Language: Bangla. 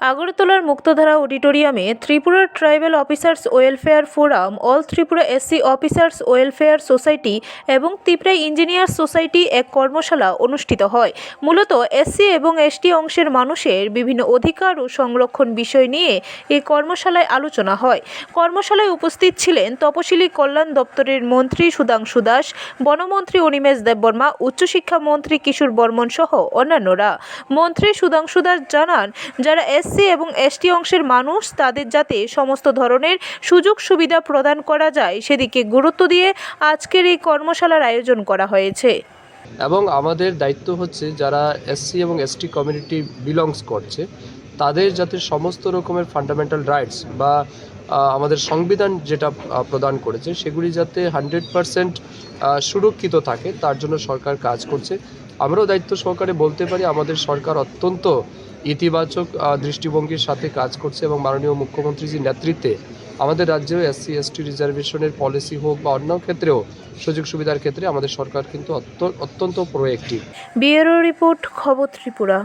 আগরতলার মুক্তধারা অডিটোরিয়ামে Tripura tribal officers welfare forum, all Tripura SC officers welfare society এবং ত্রিপুরা ইঞ্জিনিয়ার সোসাইটি এক কর্মশালা অনুষ্ঠিত হয়। মূলত এসসি এবং এসটি অংশের মানুষের বিভিন্ন অধিকার ও সংরক্ষণ বিষয় নিয়ে এই কর্মশালায় আলোচনা হয়। কর্মশালায় উপস্থিত ছিলেন তপশিলি কল্যাণ দপ্তরের মন্ত্রী সুধাংশু দাস, বনমন্ত্রী অনিমেষ দেববর্মা উচ্চশিক্ষা মন্ত্রী কিশোর বর্মন সহ অন্যান্যরা। মন্ত্রী সুধাংশু দাস জানান, যারা এসসি এবং এসটি অংশের মানুষ তাদের যাতে সমস্ত ধরনের সুযোগ সুবিধা প্রদান করা যায় সেদিকে গুরুত্ব দিয়ে আজকের এই কর্মশালার আয়োজন করা হয়েছে। এবং আমাদের দায়িত্ব হচ্ছে যারা এসসি এবং এসটি কমিউনিটি বিলংস করছে, তাদের যাতে সমস্ত রকমের ফান্ডামেন্টাল রাইটস বা আমাদের সংবিধান যেটা প্রদান করেছে সেগুলি যাতে হান্ড্রেড পারসেন্ট সুরক্ষিত থাকে, তার জন্য সরকার কাজ করছে। আমরাও দায়িত্ব সহকারে বলতে পারি আমাদের সরকার অত্যন্ত ইতিবাচক দৃষ্টিভঙ্গির সাথে কাজ করছে এবং মাননীয় মুখ্যমন্ত্রীজির নেতৃত্বে আমাদের রাজ্যেও এসসি এসটি রিজার্ভেশনের পলিসি হোক বা অন্য ক্ষেত্রেও সুযোগ সুবিধার ক্ষেত্রে আমাদের সরকার কিন্তু অত্য- অত্যন্ত প্রোয়েক্টিভ বিউরো রিপোর্ট, খবর ত্রিপুরা।